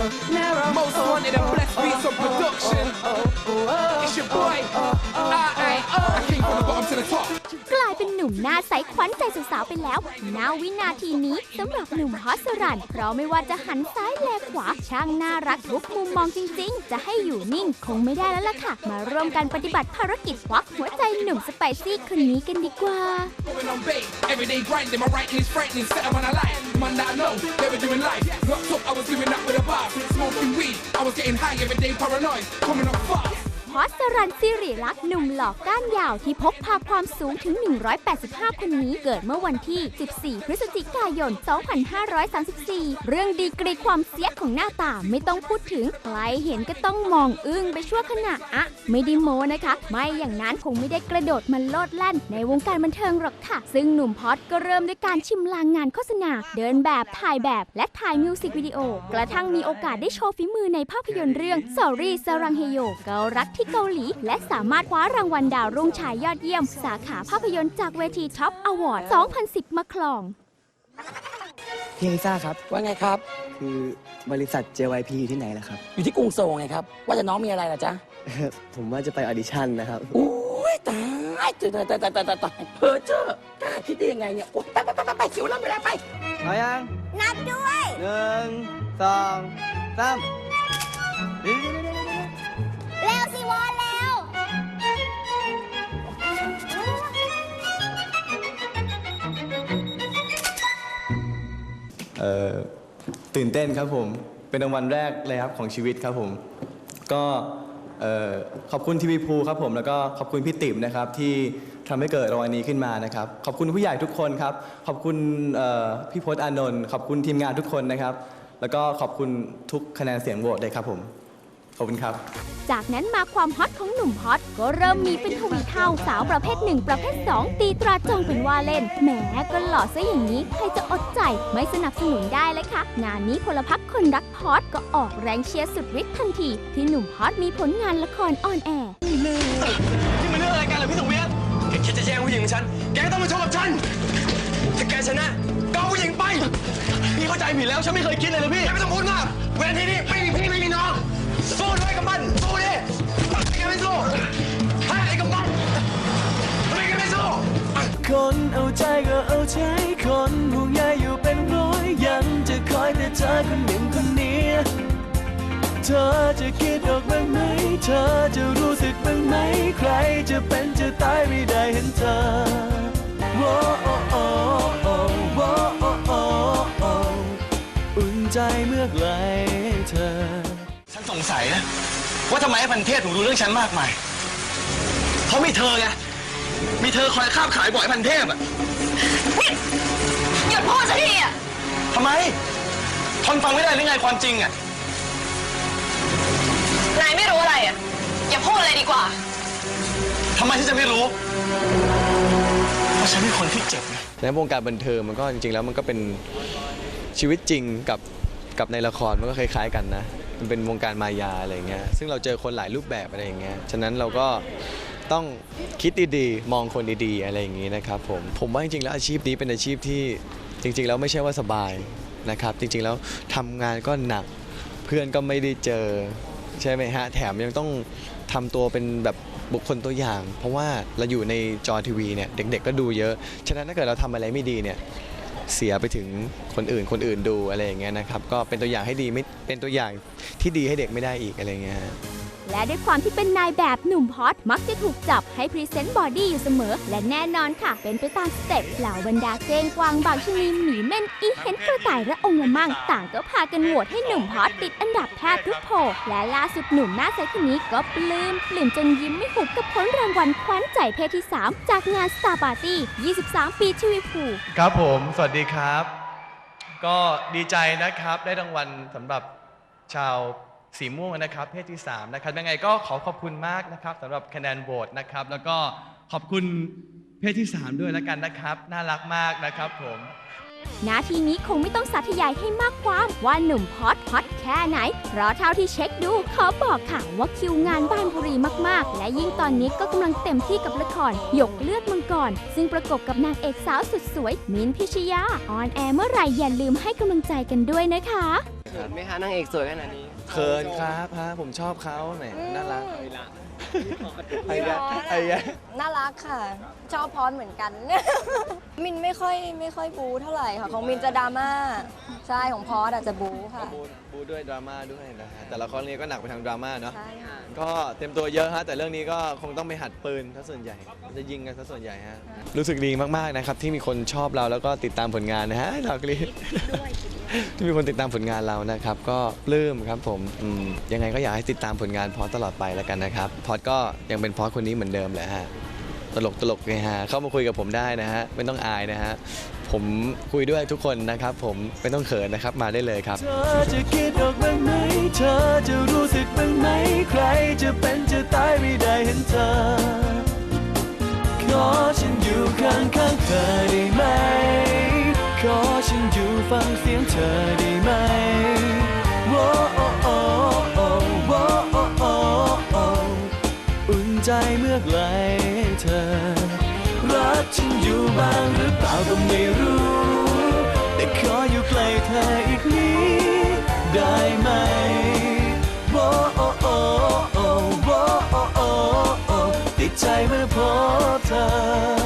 Most wanted and blessed beats on production. It's your boy. I, I came from the bottom to the top. กลายเป็นหนุ่มหน้าใสขวัญใจสาวๆไปแล้วณวินาทีนี้สำหรับหนุ่มฮอตสรันเพราะไม่ว่าจะหันซ้ายแลขวา ช่างน่ารักทุกมุมมองจริง ๆ จะให้อยู่นิ่งคงไม่ได้แล้วล่ะค่ะ มาร่วมกันปฏิบัติภารกิจควักหัวใจหนุ่มสไปซี่คนนี้กันดีกว่า Going on bait. Everyday grinding. My writing is frightening. Set up on a line. Man that I know. They were doing life. Locked up. I was doing that with a bar. Smoking weed. I was getting high every day. Paranoid. Coming up fast. ฮอสสรันสิริลักษ์หนุ่มหล่อก้านยาวที่พกพาความสูงถึง 185 คนนี้เกิดเมื่อวันที่ 14 พฤศจิกายน 2534 เรื่องดีกรีความเสียของหน้าตาไม่ต้องพูดถึง ใครเห็นก็ต้องมองอึ้งไปชั่วขณะอะ ไม่ได้โมนะคะ ไม่อย่างนั้นคงไม่ได้กระโดดมันโลดแล่นในวงการบันเทิงหรอกค่ะ ซึ่งหนุ่มพอดก็เริ่มด้วยการชิมลางงานโฆษณา เดินแบบถ่ายแบบและถ่ายมิวสิกวิดีโอกระทั่งมีโอกาสได้โชว์ฝีมือในภาพยนตร์เรื่อง Sorry สรังเฮโยเการักทีเกาหลี และสามารถคว้ารางวัลดาวรุ่งชายยอดเยี่ยม สาขาภาพยนตร์จากเวทีท็อปอวอร์ด 2010 มาครอง พี่ลิซ่าครับ ว่าไงครับ คือบริษัท JYP อยู่ที่ไหนล่ะครับ อยู่ที่กรุงโซลไงครับ ว่าจะน้องมีอะไรล่ะจ๊ะผมว่าจะไปออดิชั่นนะครับโอ้ยตายตายตายตายตายตายตายเพอเจอกล้าคิดได้ยังไงเนี่ยโอ้ยไปไปไปไปไปคิวแล้วไม่ได้ไป เอายังนับด้วยหนึ่งสองสาม เอ่อตื่นเต้นครับผม เป็นรางวัลแรกเลยครับของชีวิตครับผม ก็เอ่อขอบคุณทีวีพูครับผมแล้วก็ขอบคุณพี่ติ๋มนะครับที่ทำให้เกิดรางวัลนี้ขึ้นมานะครับ ขอบคุณผู้ใหญ่ทุกคนครับ ขอบคุณเอ่อพี่พศอานนท์ขอบคุณทีมงานทุกคนนะครับ แล้วก็ขอบคุณทุกคะแนนเสียงโหวตเลยครับผม ขอบคุณครับ จากนั้นมาความฮอตของหนุ่มฮอตก็เริ่มมีเป็นทวีเท่าสาวประเภทหนึ่งประเภทสองตีตราจองเป็นว่าเล่น แหมก็หล่อซะอย่างนี้ ใครจะอดใจไม่สนับสนุนได้เลยคะงานนี้พลพรรคคนรักพอดก็ออกแรงเชียร์สุดฤทธิ์ทันที ที่หนุ่มพอดมีผลงานละครออนแอร์นี่มันเรื่องอะไรกันเหรอพี่สังเวียนแกคิดจะแย่งผู้หญิงฉัน แกก็ต้องมาชกกับฉันถ้าแกชนะก็เอาผู้หญิงไป พี่เข้าใจผิดแล้วฉันไม่เคยคิดเลยนะพี่แกไม่ต้องพูดมากเวทีนี้ไม่มีพี่ไม่มีน้อง สู้ด้วยกับมันสู้ดิแกไม่สู้ให้ไอ้กับมันไมแกไม่สู้คนเอาใจก็เอาใจคนห่วงใยอยู่เป็นร้อยยังจะคอยแต่เธอคนหนึ่งคนนี้เธอจะคิดออกบ้างไหม เธอจะรู้สึกบ้างไหม ใครจะเป็นจะตายไม่ได้เห็นเธอโว้โอ้โอ้โอ้โอ้โอ้โอ้อุ่นใจเมื่อไกลเธอฉัน สงสัยนะว่าทำไมไอ้พันเทพถึงรู้เรื่องฉันมากมาย เพราะมีเธอไง มีเธอคอยคาบขายบ่อยพันเทพอะหยุดพูดสักทีอะทำไม ทนฟังไม่ได้หรือไงความจริงอะนายไม่รู้อะไรอะอย่าพูดเลยดีกว่า ทำไมฉันจะไม่รู้ เพราะฉันเป็นคนที่เจ็บไง ในวงการบันเทิงมันก็จริงๆแล้วมันก็เป็นชีวิตจริงกับกับในละครมันก็คล้ายๆกันนะ มันเป็นวงการมายาอะไรเงี้ยซึ่งเราเจอคนหลายรูปแบบอะไรอย่างเงี้ยฉะนั้นเราก็ต้องคิดดีๆ มองคนดีๆ อะไรอย่างงี้นะครับผมผมว่าจริงๆแล้วอาชีพนี้เป็นอาชีพที่จริง ๆ แล้วไม่ใช่ว่าสบายนะครับ จริงๆแล้วทำงานก็หนักเพื่อนก็ไม่ได้เจอใช่ไหมฮะแถมยังต้องทำตัวเป็นแบบบุคคลตัวอย่าง เพราะว่าเราอยู่ในจอทีวีเนี่ยเด็กๆก็ดูเยอะ ฉะนั้นถ้าเกิดเราทำอะไรไม่ดีเนี่ย เสียไปถึงคนอื่นคนอื่นดูอะไรอย่างเงี้ยนะครับก็เป็นตัวอย่างให้ดีไม่เป็นตัวอย่างที่ดีให้เด็กไม่ได้อีกอะไรเงี้ย และด้วยความที่เป็นนายแบบหนุ่มฮอตมักจะถูกจับให้พรีเซนต์บอดี้อยู่เสมอ และแน่นอนค่ะ เป็นไปตามสเต็ปเหล่าบรรดาเก้งกวางบางชนีหมีเม่นอีเห็นกระต่ายและองค์ละมั่งต่างก็พากันโหวตให้หนุ่มฮอตติดอันดับแทบทุกโพและล่าสุดหนุ่มหน้าใสคนนี้ก็ปลื้มปลื้มจนยิ้มไม่หุบกับผลรางวัลคว้านใจเพศที่ 3 จากงาน Star Party 23 ปีทีวีพูครับผม สวัสดีครับ ก็ดีใจนะครับได้รางวัลสำหรับชาว สีม่วงนะครับเพศที่3นะครับยังไงก็ขอขอบคุณมากนะครับสำหรับคะแนนโหวตนะครับ แล้วก็ขอบคุณเพศที่ 3 ด้วยแล้วกันนะครับ น่ารักมากนะครับผมนาทีนี้คงไม่ต้องสาธยายให้มากความว่าหนุ่มฮอตฮอตแค่ไหน เพราะเท่าที่เช็คดูขอบอกค่ะว่าคิวงานบ้านบุรีมากๆ และยิ่งตอนนี้ก็กำลังเต็มที่กับละคร หยกเลือดมังกร ซึ่งประกบกับนางเอกสาวสุดสวย มินท์พิชยา ออนแอร์เมื่อไหร่อย่าลืมให้กำลังใจกันด้วยนะคะ เขินไหมคะนางเอกสวยขนาดนี้เขินครับฮะผมชอบเขาแหมน่ารักไอ้ยะไอ้ยะ น่ารักค่ะ ชอบพรเหมือนกัน มินไม่ค่อยไม่ค่อยบูเท่าไหร่ค่ะ ของมินจะดราม่าใช่ของพอสอาจจะบูค่ะบูบูด้วยดราม่าด้วยนะฮะแต่ละครนี้ก็หนักไปทางดราม่าเนาะใช่ค่ะก็เต็มตัวเยอะฮะแต่เรื่องนี้ก็คงต้องไปหัดปืนถ้าส่วนใหญ่ จะยิงกันซะส่วนใหญ่ฮะรู้สึกดีมากๆนะครับที่มีคนชอบเราแล้วก็ติดตามผลงานนะฮะดอกลี ที่มีคนติดตามผลงานเรานะครับ ก็ปลื้มครับผมอืมยังไงก็อยากให้ติดตามผลงานพอสตลอดไปแล้วกันนะครับ พอสก็ยังเป็นพอสคนนี้เหมือนเดิมแหละฮะ ตลกตลกเลยฮะเข้ามาคุยกับผมได้นะฮะ ไม่ต้องอายนะฮะ ผมคุยด้วยทุกคนนะครับ ผมไม่ต้องเขินนะครับมาได้เลยครับ เธอจะคิดออกบ้างไหม เธอจะรู้สึกบ้างไหม ใครจะเป็นจะตายไม่ได้ เธอได้ไหมโว้โอ้โอ้โอ้โว้โอ้โอ้โอ้อุ่นใจเมื่อไกลเธอ รักฉันอยู่บ้างหรือเปล่าก็ไม่รู้ แต่ขออยู่ใกล้เธออีกนิดได้ไหมโว้โอ้โอ้โอ้โว้โอ้โอ้โอ้ติดใจเมื่อพบเธอ